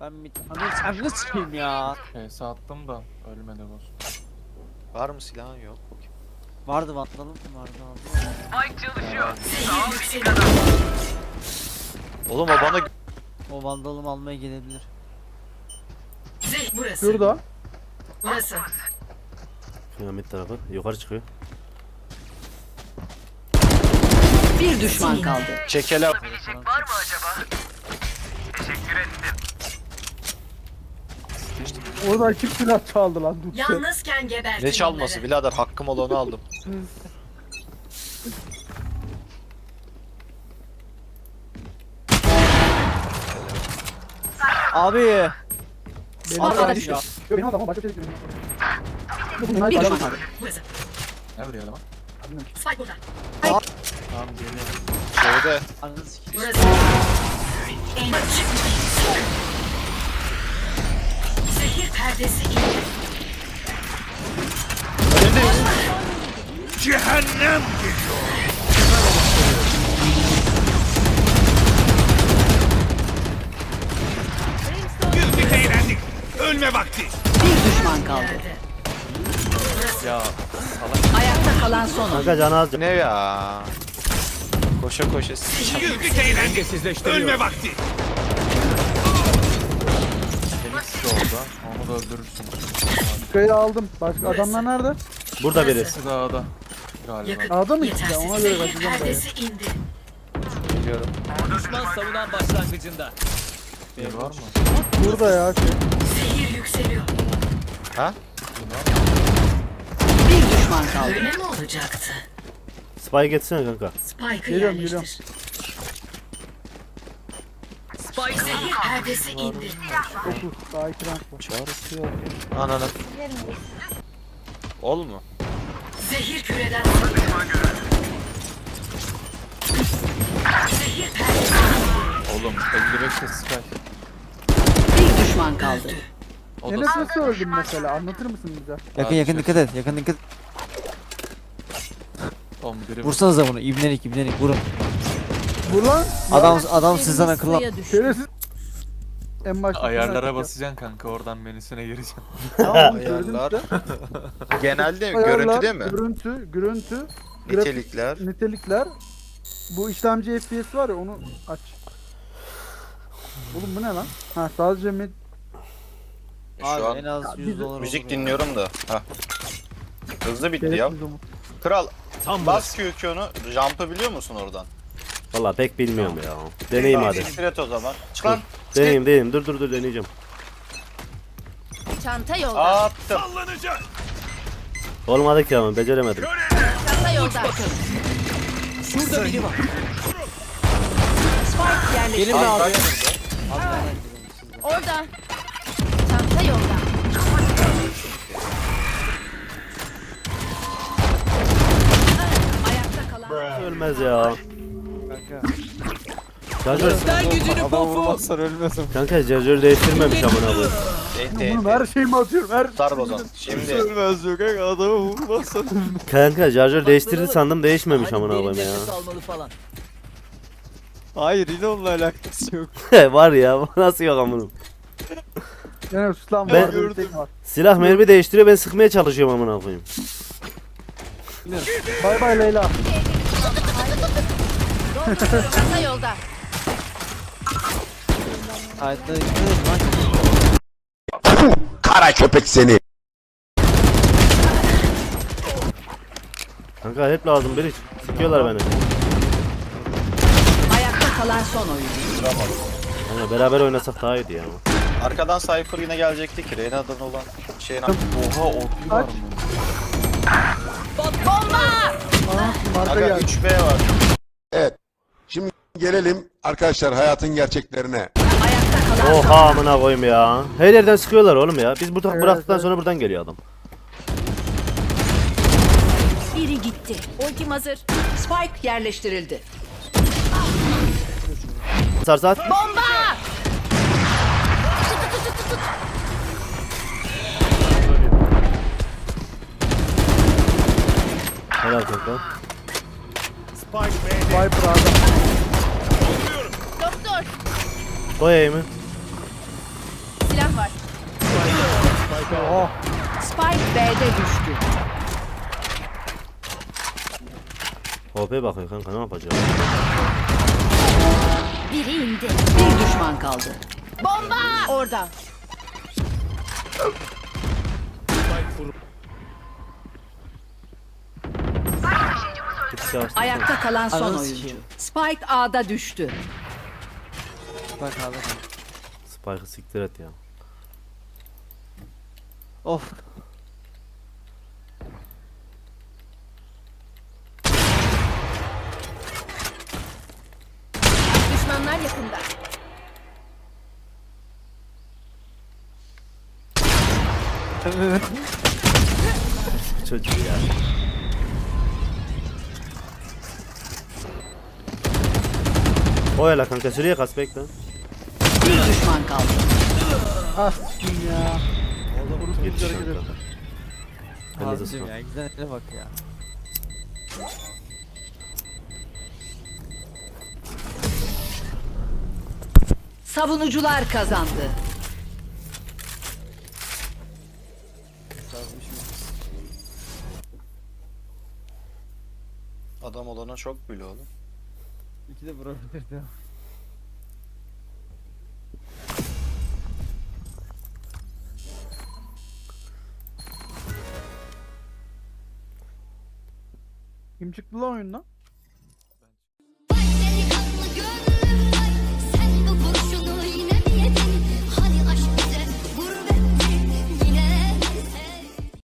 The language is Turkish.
Ben bir tane sen ne sikeyim ya. PS attım da ölmedi boss. Var mı silahın yok? Vardı vandalım vardı aldım. Oğlum o bana O vandalımı almaya gelebilir. Zeh burası. Şurada. Burası. Piramit tarafı. Yukarı çıkıyor. Bir düşman kaldı. çekele Oradan kim silah çaldı lan? Dur. Yalnızken gebertin ne çalması onları. birader hakkım olanı aldım. Abi. Benim Arkadaş adam ya. Yok benim adamım başka şey değil. Bunlar Bir mı? kaldı. Burası. Nerede ya lan? Spike burada. Tamam geliyor. Şeyde Ananı sikeyim. Burası. Açık. Perdesi indi. Güldük eğlendik. Ölme vakti. Bir düşman kaldı. Ya Ayakta kalan son. Kanka canı az. ne ya? Koşa koşa sıçacağım. Güldük eğlendik. Ölme vakti. Orada. Öldürürsün. Kayı aldım. Başka adamlar nerede? Burada biri. Birisi dağda. Galiba. Yakın. Ağda mı Yetersiz. ikisi? Ona göre Zehir bakacağım. perdesi indi. Biliyorum. Düşman savunan başlangıcında. Bir var mı? Burada ya. Şey. Zehir yükseliyor. Ha? Bir düşman kaldı. Öyle mi olacaktı? Spy geçsene kanka. Spike'ı Geliyorum, yerleştir. Spike zehir perdesi indi. 9. Daha 2 rank var. Çağrısı yok. Ananı. Ol mu? Zehir küreden Zehir perdesi Oğlum 55 de Sky. Bir düşman kaldı. O da Enes nasıl öldün mesela? Anlatır mısın bize? Yakın yakın dikkat et. Yakın dikkat. Oğlum biri Vursanıza bunu. İbnelik ibnelik vurun. Vur lan. Adam adam sizden akıllı. Şerefsiz. En başta. Ayarlara basacaksın kanka oradan menüsüne gireceksin. Tamam, Ayarlar. Genelde mi? Ayarlar, Görüntüde mi? Görüntü, görüntü, grafik, Nitelikler. nitelikler. Bu işlemci FPS var ya onu aç. Oğlum bu ne lan? Ha sadece med Şu Abi an en az Ya 100 biz- dolar müzik olur ya. dinliyorum da. Ha. Hızlı bitti ya. gereksiz umut. Kral Tam bas Q'nu. Jump'ı biliyor musun oradan? Valla pek bilmiyorum ya. Deneyim hadi. Siktir et o zaman. Çık lan. Deneyim deneyim. Dur dur dur deneyeceğim. Çanta yolda. Attım. Sallanacak. Olmadı ki ama beceremedim. Çanta yolda. Şurada biri var. Spike yerleştir. Gelin abi. bak. Orada. Çanta yolda. Ayakta kalan Ölmez ya. Kanka. Şarjör. Sen gücünü Adam vurmazsan ölmezim. Kanka şarjör değiştirmemiş amına koyayım. Ey, her şeyimi atıyorum her Sar bozan. Şimdi Ölmez yok kanka adamı vurmazsan Kanka şarjör değiştirdi sandım değişmemiş amına koyayım ya. almalı falan. Hayır yine onunla alakası yok. var ya nasıl yok amına. Yani sus lan Ben- var. Silah mermi değiştiriyor ben sıkmaya çalışıyorum amına koyayım. Bay bay Leyla. Çanta yolda. Hayatta. Kara köpek seni. Kanka hep lazım biri sıkıyorlar beni. ayakta kalan son oyuncu. Kanka beraber oynasak daha iyiydi ya. arkadan Cypher yine gelecekti ki. Reyna'dan olan şeyin Oha OP var mı? Marka Aga geldi. 3B var. Evet. Gelelim arkadaşlar hayatın gerçeklerine. Oha amına koyayım ya. Her yerden sıkıyorlar oğlum ya. Biz burada Evet, bıraktıktan evet. sonra buradan geliyor adam. Biri gitti. Ultim hazır. Spike yerleştirildi. Sarsat. Bomba! Helal kanka. Spike B'de. Viper adam. Doktor. Koy eğimi. Oha. Spike B'de düştü. OP bakıyor kanka ne yapacak? Biri indi. Bir düşman kaldı. Bomba! Orada. Ayakta kalan son Ananı oyuncu. Spike A'da düştü. Bak abi. Spike'ı siktir et ya. Of. Düşmanlar yakında. Çocuk ya. Oyala kanka şuraya kas bekle. Bir düşman kaldı. Ah s**eyim ya. Yetiş hareket kanka. et. Elinize Abicim sağlık. ya güzel bak ya. Savunucular kazandı. Adam olana çok bile oğlum. İki de vurabilirdi. Kim çıktı lan oyundan?